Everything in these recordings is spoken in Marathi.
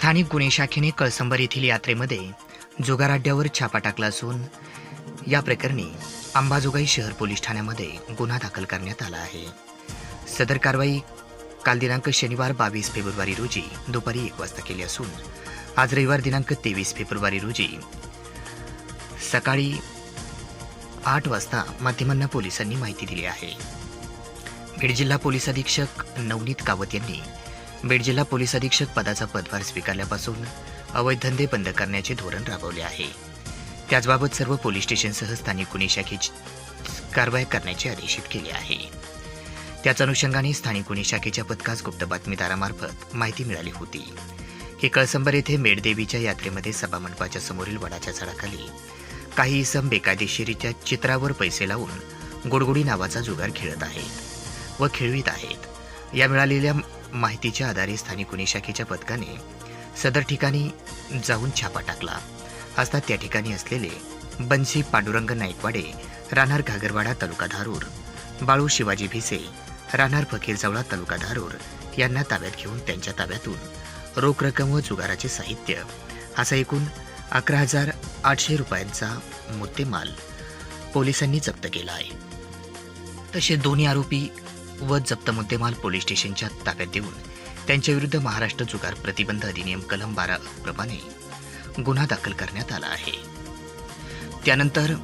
स्थानिक गुन्हे शाखेने कळसंबर येथील यात्रेमध्ये जुगार अड्ड्यावर छापा टाकला असून या प्रकरणी अंबाजोगाई शहर पोलीस ठाण्यामध्ये गुन्हा दाखल करण्यात आला आहे. सदर कारवाई काल दिनांक शनिवार बावीस फेब्रुवारी रोजी दुपारी एक वाजता केली असून आज रविवार दिनांक तेवीस फेब्रुवारी रोजी सकाळी आठ वाजता माध्यमांना पोलिसांनी माहिती दिली आहे. बीड जिल्हा पोलीस अधीक्षक नवनीत कावत यांनी बीड जिल्हा पोलीस अधीक्षक पदाचा पदभार स्वीकारल्यापासून अवैध धंदे बंद करण्याचे धोरण राबवले आहे. त्याचबाबत सर्व पोलीस स्टेशनसह स्थानिक गुन्हे शाखेची कारवाई करण्याचे आदेशित केले आहे. त्याच अनुषंगाने स्थानिक गुन्हे शाखेच्या पथकास गुप्त बातमीदारामार्फत माहिती मिळाली होती. की कळसंबर येथे मेडदेवीच्या यात्रेमध्ये सभामंडपाच्या समोरील वडाच्या झाडाखाली काही इसम बेकायदेशीरित्या चित्रावर पैसे लावून गोडगोडी नावाचा जुगार खेळत आहेत व खेळवीत आहेत. या मिळालेल्या माहितीच्या आधारे स्थानिक गुन्हे शाखेच्या पथकाने सदर ठिकाणी जाऊन छापा टाकला. असता त्या ठिकाणी असलेले बन्सी पांडुरंग नाईकवाडे राहणार घागरवाडा तालुका धारूर बाळू शिवाजी भिसे राहणार फकीरजवळा तालुका धारूर यांना ताब्यात घेऊन त्यांच्या ताब्यातून रोख रक्कम व जुगाराचे साहित्य असा एकूण अकरा हजार आठशे रुपयांचा मुद्देमाल पोलिसांनी जप्त केला आहे. तसे दोन्ही आरोपी व जप्त मुद्देमाल पोलीस स्टेशनच्या ताब्यात देऊन त्यांच्याविरुद्ध महाराष्ट्र जुगार प्रतिबंध अधिनियम कलम बारा प्रमाणे गुन्हा दाखल करण्यात आला आहे. त्यानंतर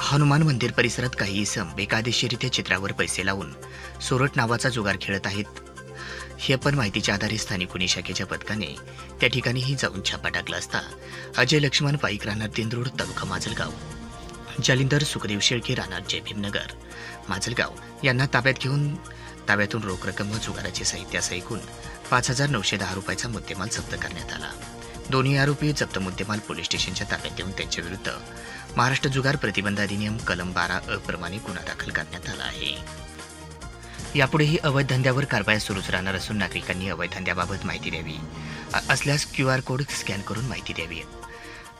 हनुमान मंदिर परिसरात काही इसम बेकायदेशीरित्या चित्रावर पैसे लावून सोरट नावाचा जुगार खेळत आहेत. हे पण माहितीच्या आधारे स्थानिक गुन्हे शाखेच्या पथकाने त्या ठिकाणीही जाऊन छापा टाकला असता अजय लक्ष्मण पाईक राहणार तेंद्रोड तालुका माजलगाव. जालिंदर सुखदेव शेळके राहणार जय भीमनगर. माजलगाव यांना ताब्यात घेऊन ताब्यातून रोख रक्कम व जुगाराचे साहित्य असं ऐकून पाच हजार नऊशे दहा रुपयाचा मुद्देमाल जप्त करण्यात आला. दोन्ही आरोपी जप्त मुद्देमाल पोलीस स्टेशनच्या ताब्यात देऊन त्यांच्याविरुद्ध महाराष्ट्र जुगार प्रतिबंध अधिनियम कलम बारा अप्रमाणे गुन्हा दाखल करण्यात आला आहे. यापुढेही अवैध धंद्यावर कारवाया सुरूच राहणार असून नागरिकांनी अवैध धंद्याबाबत माहिती द्यावी. असल्यास क्यू आर कोड स्कॅन करून माहिती द्यावी.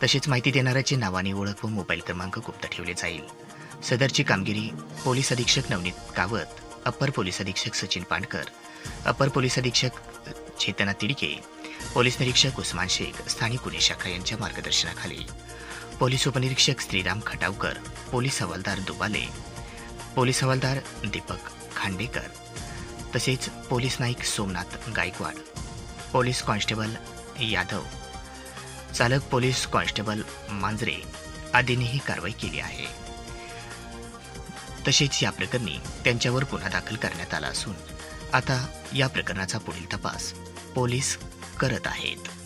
तसेच माहिती देणाऱ्याचे नावाने ओळख व मोबाईल क्रमांक गुप्त ठेवले जाईल. सदरची कामगिरी पोलीस अधीक्षक नवनीत कावत अप्पर पोलीस अधीक्षक सचिन पांडकर अप्पर पोलीस अधीक्षक चेतना तिडके पोलीस निरीक्षक उस्मान शेख स्थानिक गुन्हे शाखा यांच्या मार्गदर्शनाखाली पोलीस उपनिरीक्षक श्रीराम खटावकर पोलीस हवालदार दुबाले पोलीस हवालदार दीपक खांडेकर तसेच पोलीस नाईक सोमनाथ गायकवाड पोलीस कॉन्स्टेबल यादव चालक पोलीस कॉन्स्टेबल मांजरे आदींनी ही कारवाई केली आहे. तसेच या प्रकरणी त्यांच्यावर गुन्हा दाखल करण्यात आला असून आता या प्रकरणाचा पुढील तपास पोलीस करत आहेत.